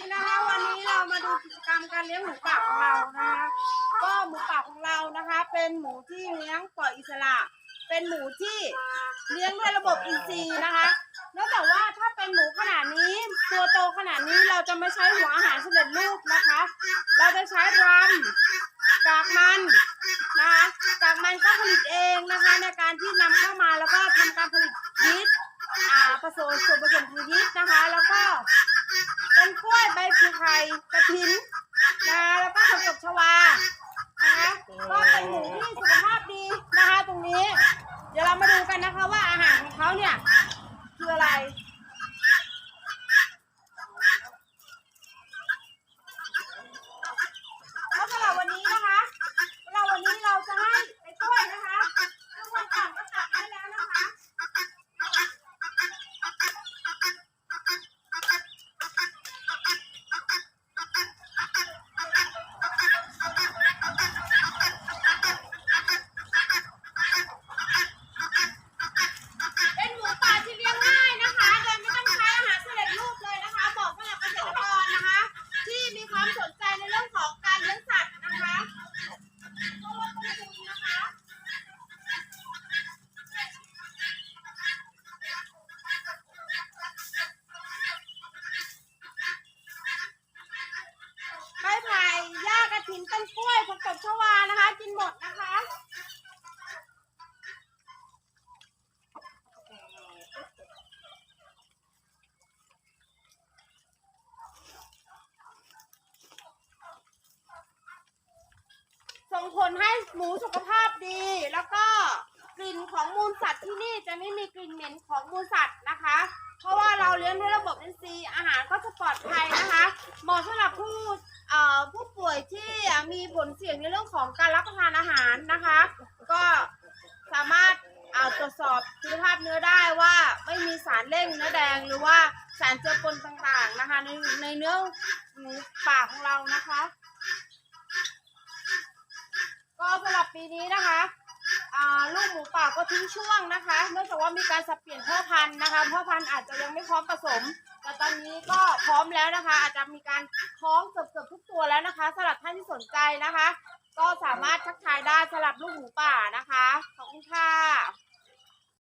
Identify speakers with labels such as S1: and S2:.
S1: ริงนะคะวันนี้เรามาดูกิจกรรมการเลี้ยงหมูป่าของเรานะคะก็หมูป่าของเรานะคะ เป็นหมูที่เลี้ยงปล่อยอิสระ เป็นหมูที่เลี้ยงด้วยระบบอินทรีย์นะคะนอกจากว่าถ้าเป็นหมูขนาดนี้ ตัวโตขนาดนี้เราจะไม่ใช้หัวอาหารสำเร็จรูปนะคะ เราจะใช้รำกากมันนะคะกากมันก็ผลิตเองนะคะ ในการที่นำเข้ามาแล้วก็ทำการผลิตยีสต์ผสมส่วนผสมของยีสต์นะคะ แล้วก็ ต้นกล้วยใบพีไข่กระถินนะคะแล้วก็ผักตบชวานะคะก็เป็นหมูที่สุขภาพดีนะคะตรงนี้ เดี๋ยวเรามาดูกันนะคะว่าอาหารของเขาเนี่ยคืออะไร แล้วสำหรับวันนี้นะคะสำหรับวันนี้เราจะให้ไปกล้วยนะคะทุกคนก่อนก็ตักได้แล้วนะคะ เป็นหมูป่าที่เลี้ยงง่ายนะคะ โดยไม่ต้องใช้อาหารสำเร็จรูปเลยนะคะ บอกสำหรับเกษตรกรนะคะ ที่มีความสนใจในเรื่องของการเลี้ยงสัตว์นะคะก็ลดต้นทุนนะคะ ใบไผ่หญ้ากระ ถินต้นกล้วยผักตบชวานะคะ กินหมดนะคะส่งผลให้หมูสุขภาพดี แล้วก็กลิ่นของมูลสัตว์ที่นี่จะไม่มีกลิ่นเหม็นของมูลสัตว์นะคะ เลี้ยงด้วยระบบอินทรีย์อาหารก็จะปลอดภัยนะคะเหมาะสำหรับผู้เอ่อผู้ป่วยที่มีผลเสี่ยงในเรื่องของการรับประทานอาหารนะคะ ก็สามารถเอ่อตรวจสอบคุณภาพเนื้อได้ว่าไม่มีสารเร่งเนื้อแดงหรือว่าสารเจือปนต่างๆนะคะ ในในเนื้อหมูป่าของเรานะคะ ก็สำหรับปีนี้นะคะ ลูกหมูป่าก็ทิ้งช่วงนะคะเนื่องจากว่ามีการสับเปลี่ยนพ่อพันธุ์นะคะพ่อพันธุ์อาจจะยังไม่พร้อมผสม แต่ตอนนี้ก็พร้อมแล้วนะคะ อาจจะมีการท้องเกือบๆทุกตัวแล้วนะคะสำหรับท่านที่สนใจนะคะ ก็สามารถทักทายได้สำหรับลูกหมูป่านะคะขอบคุณค่ะ